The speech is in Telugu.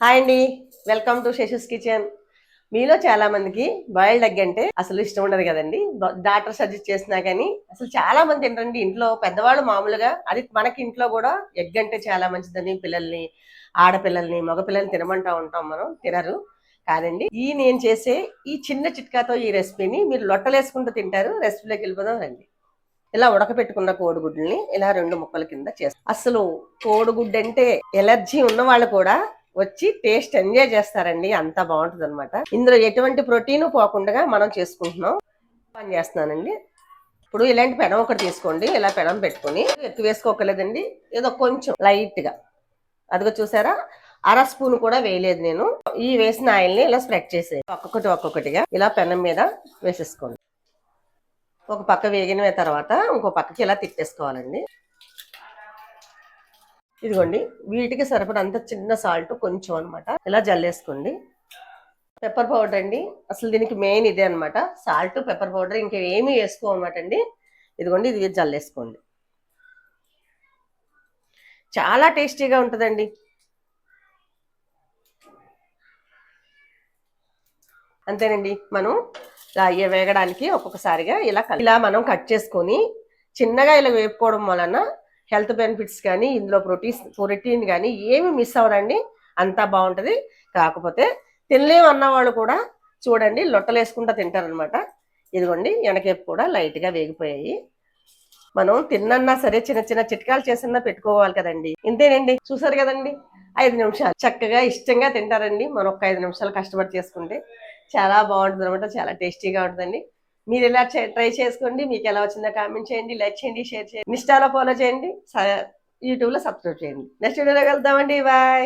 హాయ్ అండి. Welcome to Shashu's kitchen. మీలో చాలా మందికి బాయిల్డ్ ఎగ్ అంటే అసలు ఇష్టం ఉండదు కదండి. డాక్టర్ సజెస్ట్ చేసినా కానీ అసలు చాలా మంది తినరండి ఇంట్లో పెద్దవాళ్ళు మామూలుగా అది మనకి ఇంట్లో కూడా ఎగ్ అంటే చాలా మంచిదని పిల్లల్ని ఆడపిల్లల్ని మగపిల్లల్ని తినమంటా ఉంటాం మనం తినరు కాదండి. ఈ నేను చేసే ఈ చిన్న చిట్కాతో ఈ రెసిపీని మీరు లొట్టలేసుకుంటూ తింటారు. రెసిపీలోకి వెళ్ళిపోదాం రండి. ఇలా ఉడకపెట్టుకున్న కోడిగుడ్లని ఇలా రెండు ముక్కల కింద చేస్తాం. అసలు కోడిగుడ్డు అంటే ఎలర్జీ ఉన్న వాళ్ళు కూడా వచ్చి టేస్ట్ ఎంజాయ్ చేస్తారండి. అంత బాగుంటుంది అనమాట ఇందులో ఎటువంటి ప్రోటీన్ పోకుండా మనం చేసుకుంటున్నాం. పని చేస్తున్నానండి. ఇప్పుడు ఇలాంటి పెనం ఒకటి తీసుకోండి. ఇలా పెనం పెట్టుకొని ఎక్కువ వేసుకోకలేదండి. ఏదో కొంచెం లైట్గా అదిగో చూసారా? అర స్పూన్ కూడా వేయలేదు నేను. ఈ వేసిన ఆయిల్ని ఇలా స్ప్రెడ్ చేసే ఒక్కొక్కటి ఒక్కొక్కటిగా ఇలా పెనం మీద వేసేసుకోండి. ఒక పక్క వేగిన తర్వాత ఇంకో పక్కకి ఇలా తిట్టేసుకోవాలండి ఇదిగోండి వీటికి సరిపడంత చిన్న సాల్ట్ కొంచెం అనమాట ఇలా జల్లేసుకోండి. పెప్పర్ పౌడర్ అండి. అసలు దీనికి మెయిన్ ఇదే అన్నమాట. సాల్ట్ పెప్పర్ పౌడర్ ఇంకా ఏమీ వేసుకోమన్నమాట అండి. ఇదిగోండి ఇది జల్లేసుకోండి. చాలా టేస్టీగా ఉంటుందండి. అంతేనండి. మనం ఇలా వేగడానికి ఒక్కొక్కసారిగా ఇలా ఇలా మనం కట్ చేసుకొని చిన్నగా ఇలా వేపుకోవడం వలన హెల్త్ బెనిఫిట్స్ కానీ ఇందులో ప్రోటీన్స్ ప్రోటీన్ కానీ ఏమి మిస్ అవ్వరండి. అంతా బాగుంటుంది. కాకపోతే తినలేము అన్న వాళ్ళు కూడా చూడండి లొట్టలు వేసుకుంటా తింటారనమాట ఇదిగోండి వెనకేపు కూడా లైట్గా వేగిపోయాయి. మనం తిన్నన్నా సరే చిన్న చిన్న చిట్కాలు చేసినా పెట్టుకోవాలి కదండి. ఇంతేనండి. చూసారు కదండి? ఐదు నిమిషాలు. చక్కగా ఇష్టంగా తింటారండి. మనం ఒక ఐదు నిమిషాలు కష్టపడి చేసుకుంటే చాలా బాగుంటుంది అనమాట చాలా టేస్టీగా ఉంటుందండి. మీరు ఇలా ట్రై చేసుకోండి. మీకు ఎలా వచ్చిందో కామెంట్ చేయండి. లైక్ చేయండి షేర్ చేయండి. ఇన్స్టాలో ఫాలో చేయండి. యూట్యూబ్లో సబ్స్క్రైబ్ చేయండి. నెక్స్ట్ వీడియోలో కలుద్దామండి. బాయ్